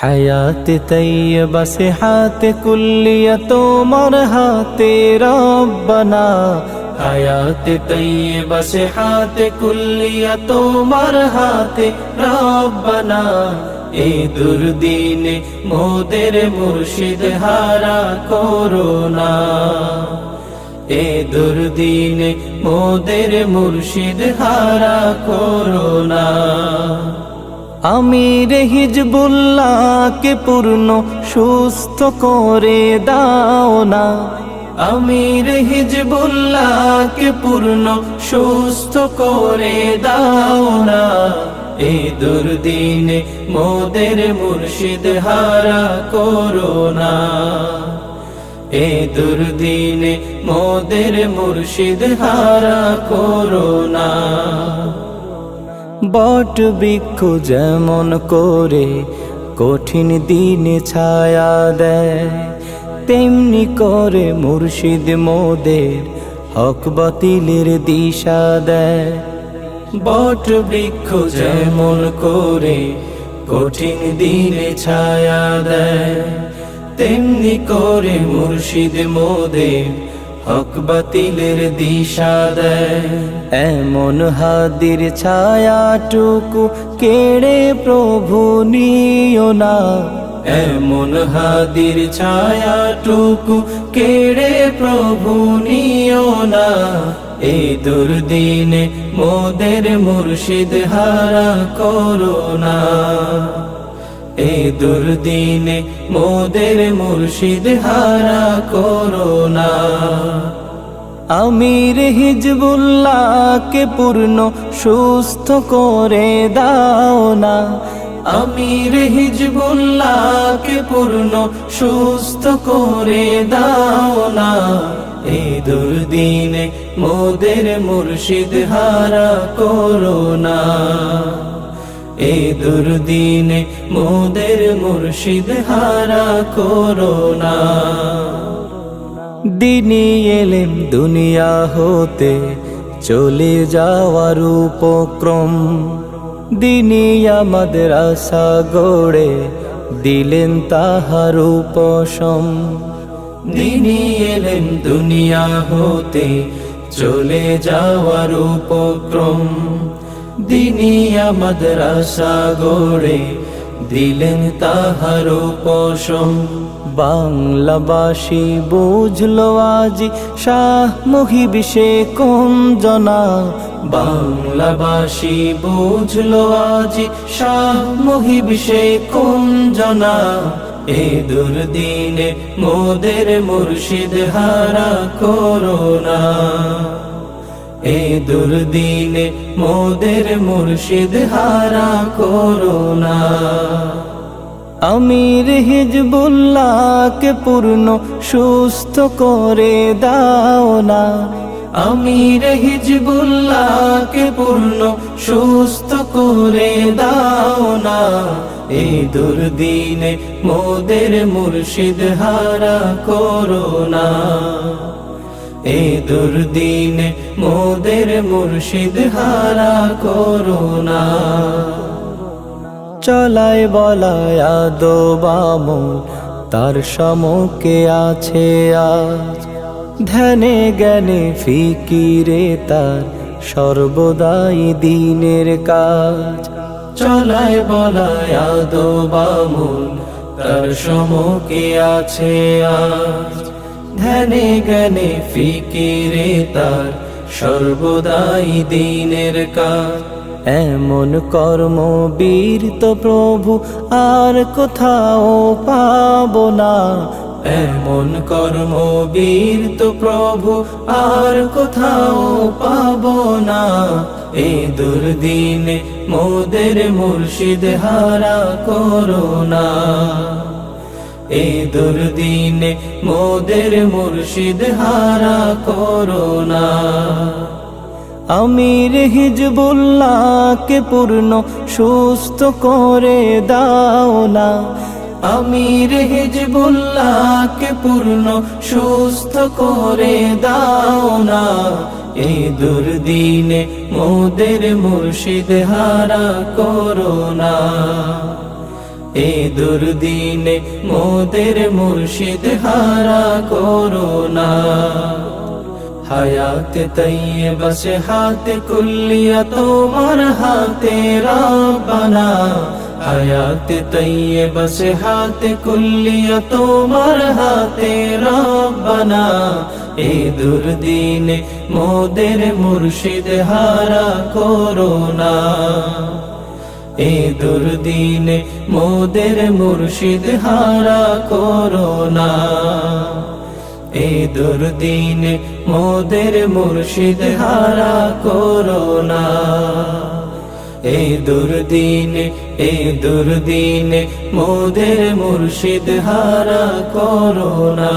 হায়াত তৈয়বা সেহাত কুল্লিয়া তোমার হাতে রব্বানা। হায়াত তৈয়বা সেহাত কুল্লিয়া তোমার হাতে রব্বানা। এই দুর্দিনে মোদের মুর্শিদ হারা করোনা। এ দুর্দিনে মোদের মুর্শিদ হারা করোনা। আমির হিজবুল্লাহকে পূর্ণ সুস্থ করে দাও না। আমির হিজবুল্লাহকে পূর্ণ সুস্থ করে দাও না। এই দুর্দিনে মোদের মুর্শিদ হারা করোনা এ দুর্দিনে মোদের মুর্শিদ হারা করোনা বট বৃক্ষ যেমন করে কঠিন দিনে ছায়া দেয়, তেমনি করে মুর্শিদ মোদের হক বাতিলের দিশা দেয়। বট বৃক্ষ যেমন করে কঠিন দিনে ছায়া দেয়, তেমনি করে মুর্শিদ মোদের হক বাতিলের দিশা দেয়। এমন হাদির ছায়াটুকু কেড়ে প্রভু নিও না। এমন হাদির ছায়াটুকু কেড়ে প্রভু নিও না। এই দুর্দিনে মোদের মুর্শিদ হারা করোনা এই দুর্দিনে মোদের মুর্শিদ হারা করোনা আমির হিজবুল্লাহকে পূর্ণ সুস্থ করে দাও না। আমির হিজবুল্লাহকে পূর্ণ সুস্থ করে দাও না। এই দুর্দিনে মোদের মুর্শিদ হারা করোনা এই দুর্দিনে মোদের মুর্শিদ হারা করোনা। দিনী এলেম দুনিয়া হতে, চলে যাওয়ার উপক্রম। দিনী আমাদের আশা গড়ে দিলেন তাহার উপশম। দিনী এলেন দুনিয়া হতে, চলে যাওয়ার উপক্রম। দিনী আমাদের আশা গড়ে দিলেন তাহার উপশম। বাংলাবাসী বুঝলো আজি শাহ মহিব সে কোন জনা। বাংলাবাসী বুঝলো আজি শাহ মহিব সে কোন জনা। এ দুর্দিনে মোদের মুর্শিদ হারা করোনা। এ দুর্দিনে মোদের মুর্শিদ হারা করোনা আমির হিজবুল্লাহকে পূর্ণ সুস্থ করে দাও না। আমির হিজবুল্লাহকে পূর্ণ সুস্থ করে দাও না। এই দুর্দিনে মোদের মুর্শিদ হারা করোনা এই দুর্দিনে মোদের মুর্শিদ হারা করোনা চলায় বলায় আদো বামন তার সমকে আছে আজ। ধ্যানে জ্ঞানে ফিকিরে তার সর্বদাই দিনের কাজ। চলায় বলায় আদো বামন তার সমকে আছে আজ। ধ্যানে জ্ঞানে ফিকিরে তার, সর্বদাই দিনের কাজ এমন কর্ম বীর তো প্রভু, আর কোথাও পাব না। এমন কর্ম বীর তো প্রভু, আর কোথাও পাব না। এ দুর্দিনে মোদের মুর্শিদ হারা করোনা এ দুর্দিনে মোদের মুর্শিদ হারা করোনা আমির হিজবুল্লাহকে পূর্ণ সুস্থ করে দাও না। আমির হিজবুল্লাহকে পূর্ণ সুস্থ করে দাও না। এই দুর্দিনে মোদের মুর্শিদ হারা করোনা এ দুর্দিনে মোদের মুর্শিদ হারা করোনা হায়াত তৈয়ে বস হাত কুল্লিয়া তোমার হাতে রাবানা হায়াত তৈয়ে বস হাত কুল্লিয়া তোমার হাতে রাবানা এ দুর্দিনে মোদের মুর্শিদ হারা করোনা এ দুর্দিনে মোদের মুর্শিদ হারা করোনা এ দুর্দিনে মোদের মুর্শিদ হারা করোনা এ দুর্দিনে এ দুর্দিনে মোদের মুর্শিদ হারা করোনা